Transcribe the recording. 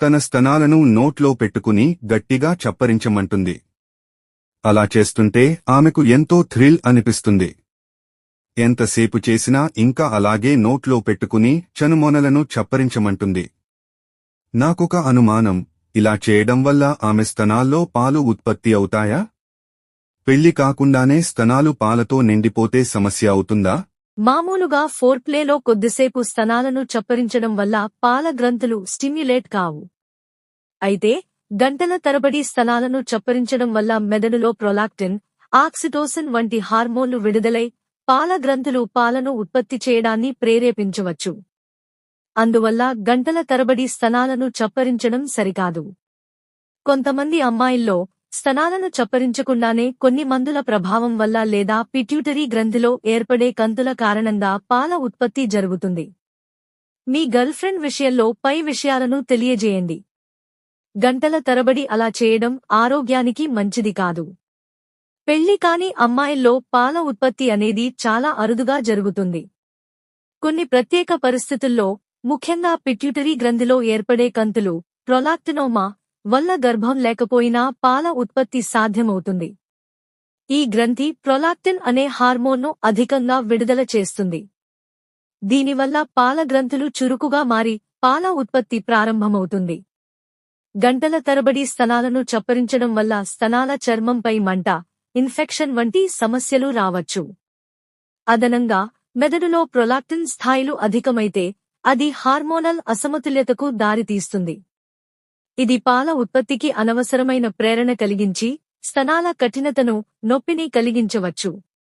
తన స్తనాలను నోట్లో పెట్టుకుని గట్టిగా చప్పరించమంటుంది. అలా చేస్తుంటే ఆమెకు ఎంతో థ్రిల్ అనిపిస్తుంది. ఎంతసేపు చేసినా ఇంకా అలాగే నోట్లో పెట్టుకుని చనుమొనలను చప్పరించమంటుంది. నాకొక అనుమానం ఇలా చేయడం వల్ల ఆమె స్తనాల్లో పాలు ఉత్పత్తి అవుతాయా? పెళ్ళి కాకుండానే స్తనాలు పాలతో నిండిపోతే సమస్య అవుతుందా? మామూలుగా ఫోర్ప్లేలో కొద్దిసేపు స్తనాలను చప్పరించడం వల్ల పాల గ్రంథులు స్టిమ్యులేట్ కావు. అయితే గంటల తరబడి స్తనాలను చప్పరించడం వల్ల మెదడులో ప్రొలాక్టిన్ ఆక్సిటోసిన్ వంటి హార్మోన్లు విడుదలై పాల గ్రంథులు పాలను ఉత్పత్తి చేయడాన్ని ప్రేరేపించవచ్చు. అందువల్ల గంటల తరబడి స్తనాలను చప్పరించడం సరికాదు. కొంతమంది అమ్మాయిల్లో స్తనాలను చప్పరించకుండానే కొన్ని మందుల ప్రభావం వల్ల లేదా పిట్యూటరీ గ్రంథిలో ఏర్పడే కంతుల కారణంగా పాల ఉత్పత్తి జరుగుతుంది. మీ గర్ల్ఫ్రెండ్ విషయంలో పై విషయాలను తెలియజేయండి. గంటల తరబడి అలా చేయడం ఆరోగ్యానికి మంచిది కాదు. పెళ్ళి కాని అమ్మాయిల్లో పాల ఉత్పత్తి అనేది చాలా అరుదుగా జరుగుతుంది. కొన్ని ప్రత్యేక పరిస్థితుల్లో ముఖ్యంగా పిట్యూటరీ గ్రంథిలో ఏర్పడే కంతులు ప్రొలాక్టినోమా వల్ల గర్భం లేకపోయినా పాల ఉత్పత్తి సాధ్యమవుతుంది. ఈ గ్రంథి ప్రొలాక్టిన్ అనే హార్మోన్ను అధికంగా విడుదల చేస్తుంది. దీనివల్ల పాల గ్రంథులు చురుకుగా మారి పాల ఉత్పత్తి ప్రారంభమవుతుంది. గంటల తరబడి స్తనాలను చప్పరించడం వల్ల స్తనాల చర్మంపై మంట ఇన్ఫెక్షన్ వంటి సమస్యలు రావచ్చు. అదనంగా మెదడులో ప్రొలాక్టిన్ స్థాయిలు అధికమైతే అది హార్మోనల్ అసమతుల్యతకు దారితీస్తుంది. ఇది పాల ఉత్పత్తికి అనవసరమైన ప్రేరణ కలిగించి స్తనాల కఠినతను నొప్పిని కలిగించవచ్చు.